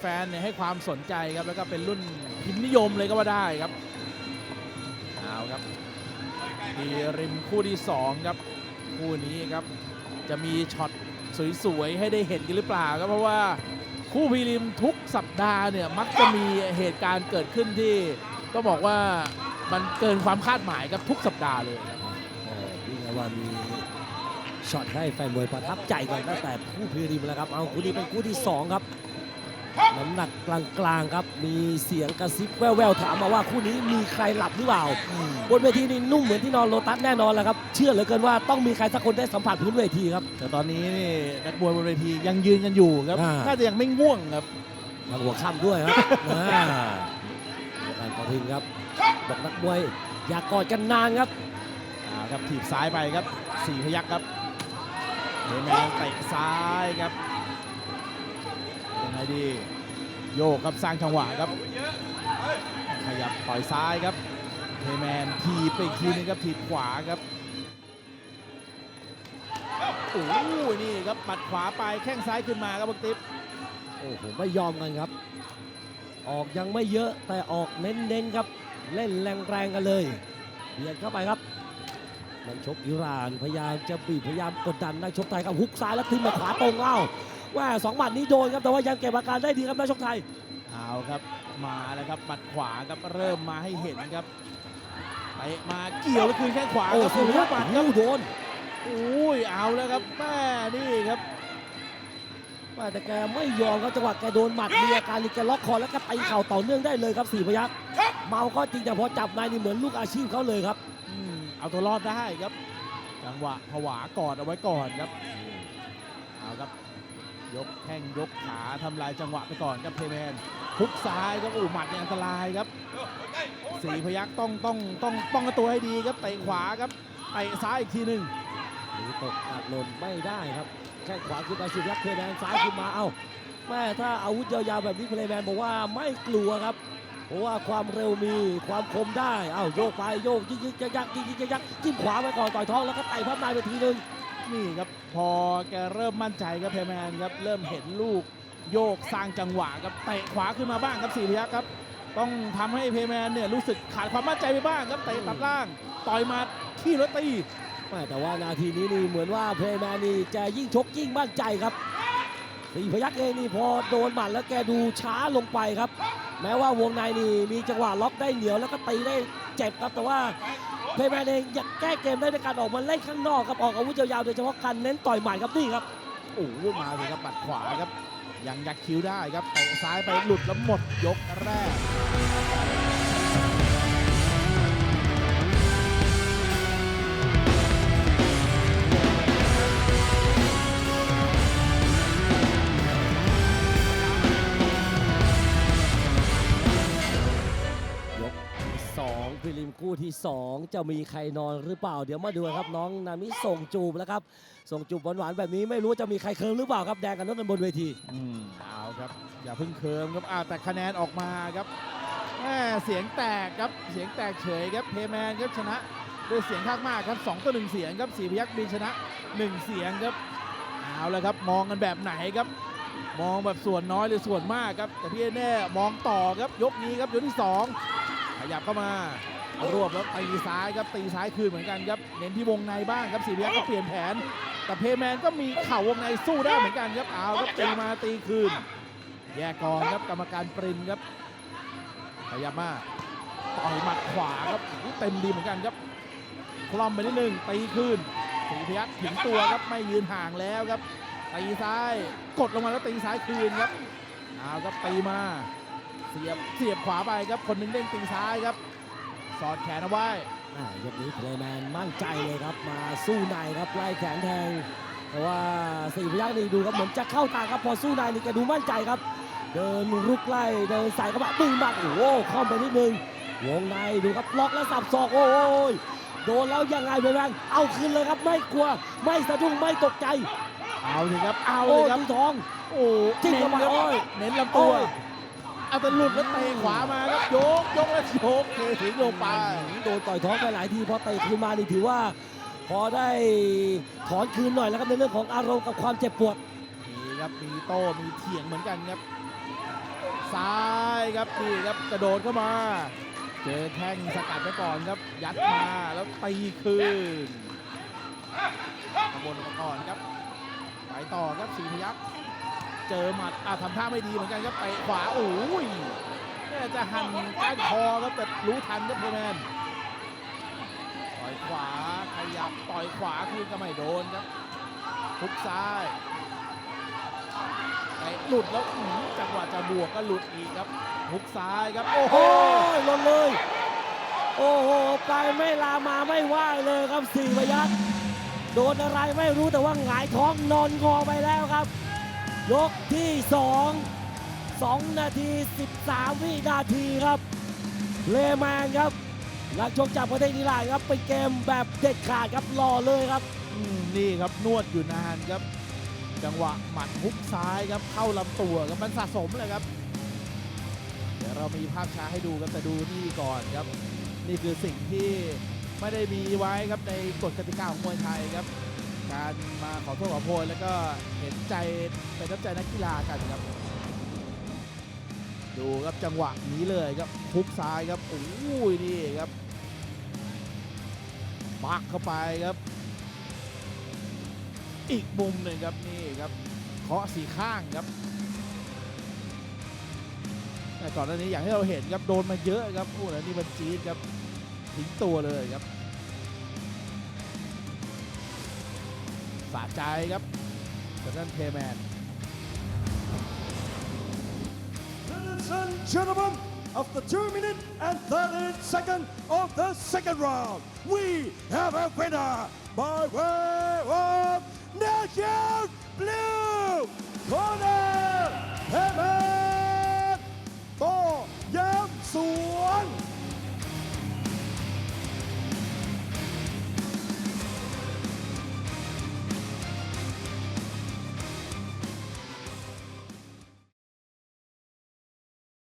แฟนๆเนี่ยให้ความสนใจครับแล้วก็เป็นรุ่นพิมพ์นิยมเลยก็ว่าได้ครับเอาครับทีริมคู่ที่ 2 ครับ คู่นี้ครับ จะมีช็อตสวยๆให้ได้เห็นกันหรือเปล่าครับเพราะว่าคู่พีริมทุกสัปดาห์เนี่ยมักจะมีเหตุการณ์เกิดขึ้นที่ก็บอกว่ามันเกินความคาดหมายครับทุกสัปดาห์เลยนี่ว่ามี ช็อตให้แฟนมวยประทับใจกันตั้งแต่คู่พรีริมแล้วครับเอาคู่นี้เป็นคู่ที่ 2 ครับน้ำหนักกลางๆครับ มีเสียงกระซิบแว่วๆถามมาว่าคู่นี้มีใครหลับหรือเปล่า บนเวทีนี่นุ่มเหมือนที่นอนโลตัสแน่นอนแหล้วครับ เชื่อเหลือเกินว่าต้องมีใครสักคนได้สัมผัสพื้นเวทีครับ แต่ตอนนี้นี่นักมวยบนเวทียังยืนกันอยู่ครับอ่าน่าจะยังไม่ง่วงครับทางหัวค่ำด้วยครับอ่าการประทินครับ บอกนักมวยอย่ากอดกันนานครับอ่าครับถีบซ้ายไปครับสี่พยักครับ เฮแมนเตะซ้ายครับยังไงดีโยกครับสร้างจังหวะครับ ขยับต่อยซ้ายครับเฮแมนทีไปอีกทีนึงครับถีขวาครับโอ้ยนี่ครับปัดขวาไปแข้งซ้ายขึ้นมาครับบักติ๊บโอ้โหไม่ยอมกันครับ ออกยังไม่เยอะแต่ออกเน้นๆครับ เล่นแรงๆกันเลยเบียดเข้าไปครับ นักชกอิหร่านพยายามจะบีบพยายามกดดันนักชกไทยครับฮุกซ้ายแล้วทิ้งมาขวาตรงเอ้าว่าสองหมัดนี้โดนครับแต่ว่ายังเก็บอาการได้ดีครับนักชกไทยเอาครับมาแล้วครับปัดขวาครับเริ่มมาให้เห็นครับเตะมาเกี่ยวแล้วคืนแข้งขวาโอ้ครับโหสุริยปัดครับโดนอุ้ยเอาแล้วครับแม่นี่ครับว่าแต่แกไม่ยอมครับจังหวะแกโดนหมัดมีอาการนี่แกล็อกคอแล้วก็ตีเข่าต่อเนื่องได้เลยครับสี่พยักเมาก็จริงแต่พอจับนายนี่เหมือนลูกอาชีพเขาเลยครับอืม เอาตัวรอดได้ครับ จังหวะผวากอดเอาไว้ก่อนครับเอาครับยกแข้งยกขาทำลายจังหวะไปก่อนครับเพแมนทุกซ้ายครับอู้หมัดเนี่ยอันตรายครับสีพยักต้องต้องต้องป้องกันตัวให้ดีครับเตะขวาครับเตะซ้ายอีกทีหนึ่งตกอาจหล่นไม่ได้ครับแค่ขวาขึ้นไปสิบยักเพลย์แมนซ้ายขึ้นมาเอ้าแม่ถ้าอาวุธยาวๆแบบนี้เพลแมนบอกว่าไม่กลัวครับ เพราะว่าความเร็วมีความคมได้เอ้าโยกไปโยกยิกยิกยักยักยิกยิกยักยักจิ้มขวาไปก่อนต่อยท้องแล้วก็ไต่พับในไปทีนึงนี่ครับพอแกเริ่มมั่นใจครับเพแมนครับเริ่มเห็นลูกโยกสร้างจังหวะครับเตะขวาขึ้นมาบ้างครับสี่พยักครับ ต้องทำให้เพแมนเนี่ยรู้สึกขาดความมั่นใจไปบ้างครับเตะตัดล่าง ต่อยมาขี้รถตีแม่แต่ว่านาทีนี้นี่เหมือนว่าเพลย์แมนนี่จะยิ่งชกยิ่งมั่นใจครับสีพยักษ์เองนี่พอโดนหมัดแล้วแกดูช้าลงไปครับ แม้ว่าวงในนี่มีจังหวะล็อกได้เหนียวแล้วก็ตีได้เจ็บครับแต่ว่าเพลย์แมนเองอยากแก้เกมได้ในการออกมาเล่นข้างนอกครับออกอาวุธยาวๆโดยเฉพาะการเน้นต่อยหมัดครับนี่ครับโอ้โหมาเลยครับปัดขวาครับยังยักคิ้วได้ครับเตะซ้ายไปหลุดแล้วหมดยกแรก ที่ 2 จะมีใครนอนหรือเปล่า เดี๋ยวมาดูครับน้องนามิส่งจูบแล้วครับ ส่งจูบหวานๆแบบนี้ไม่รู้จะมีใครเคิร์มหรือเปล่าครับแดงกับน้องกันบนเวทีอืมเอาครับอย่าเพิ่งเคิร์มครับอ่าแต่คะแนนออกมาครับแม่เสียงแตกครับเสียงแตกเฉยครับเพแมนครับชนะด้วยเสียงข้างมากครับ2ต่อ1เสียงครับสีพยักษ์บินชนะ1เสียงครับเอาแล้วครับมองกันแบบไหนครับ มองแบบส่วนน้อยหรือส่วนมากครับแต่ที่แน่มองต่อครับยกนี้ครับยกที่สองขยับเข้ามา รวบแล้วตีซ้ายครับตีซ้ายคืนเหมือนกันครับเน้นที่วงในบ้างครับสีพยักษ์ก็เปลี่ยนแผน แต่เพย์แมนก็มีเข่าวงในสู้ได้เหมือนกันครับเอาครับตีมาตีคืน แยกกองครับกรรมการปรินครับขยับมาต่อยหมัดขวาครับเต็มดีเหมือนกันครับคล่อมไปนิดนึงตีคืนสีพยักถึงตัวครับไม่ยืนห่างแล้วครับตีซ้ายกดลงมาแล้วตีซ้ายคืนครับเอาครับตีมาเสียบเสียบขวาไปครับคนหนึงเด้งตีซ้ายครับ สอดแขนเอาไว้อ่ายกนี้เพลย์แมนมั่นใจเลยครับมาสู้ในครับไล่แขนแทงแต่ว่าสี่พยักษ์นี่ดูครับเหมือนจะเข้าตาครับพอสู้ในนี่แกดูมั่นใจครับ เดินรุกไล่เดินใส่เข้ามาบึ้งบักโอ้โหเข้าไปนิดนึงวงในดูครับล็อกแล้วสับศอกโอ้ยโดนแล้วยังไงเพลย์แมนเอาคืนเลยครับไม่กลัว ไม่สะดุ้งไม่ตกใจเอาเลยครับเอาโอ้เลยยครับดูทองโอ้จิ้มเน้นเข้าไปครับโอ้ยเน้นลำตัวโอ้ย เอาแต่หลุดแล้วเตะขวามาครับโยกยกแล้วโยกเทถึงลงไปโดนต่อยท้องไปหลายทีพอเตะคืนมานี่ถือว่า พอได้ถอนคืนหน่อยแล้วครับในเรื่องของอารมณ์กับความเจ็บปวดมีครับมีโต้มีเถียงเหมือนกันครับซ้ายครับนี่ครับกระโดดเข้ามา เจอแข้งสกัดไปก่อนครับ ยัดมาแล้วตีคืนขบวนมาก่อนครับไปต่อครับสีพยักษ์ เจอหมัดอะทำท่าไม่ดีเหมือนกันครับไปขวาโอ้ยแม่จะหันก้านคอครับแต่รู้ทันครับเพอร์แมนต่อยขวาขยับต่อยขวาคืนก็ไม่โดนครับทุกซ้ายไปหลุดแล้วจังหวะจะบวกก็หลุดอีกครับทุกซ้ายครับ โอ้โหหล่นเลย โอ้โหไปไม่ลามาไม่ไหวเลยครับสี่พยักโดนอะไรไม่รู้แต่ว่าหงายท้องนอนงอไปแล้วครับ ยกที่สองสองนาที 13 วินาทีครับ เลแมนครับนักชกจากประเทศอิหร่านครับเป็นเกมแบบเด็ดขาดครับรอเลยครับ อืมนี่ครับนวดอยู่นานครับ จังหวะหมัดฮุกซ้ายครับเข้าลำตัวครับมันสะสมเลยครับ เดี๋ยวเรามีภาพช้าให้ดูครับแต่ดูนี่ก่อนครับ นี่คือสิ่งที่ไม่ได้มีไว้ครับในกฎกติกาของมวยไทยครับ การมาขอโทษขอโพยแล้วก็เห็นใจเป็นน้ำใจนักกีฬากันครับ ดูครับจังหวะนี้เลยครับฮุกซ้ายครับโอ้ยนี่ครับปักเข้าไปครับ อีกมุมหนึ่งครับนี่ครับเคาะสีข้างครับแต่ก่อนหน้านี้อย่างที่เราเห็นครับโดนมาเยอะครับโอ้แล้วนี่มันจี๊ดครับทิ้งตัวเลยครับ สะใจครับทางด้านเคแมน Ladies and gentlemen, after 2 minutes and 30 of the second round, we have a winner by way of National Blue Corner, Heaven, Bo Yam Suan.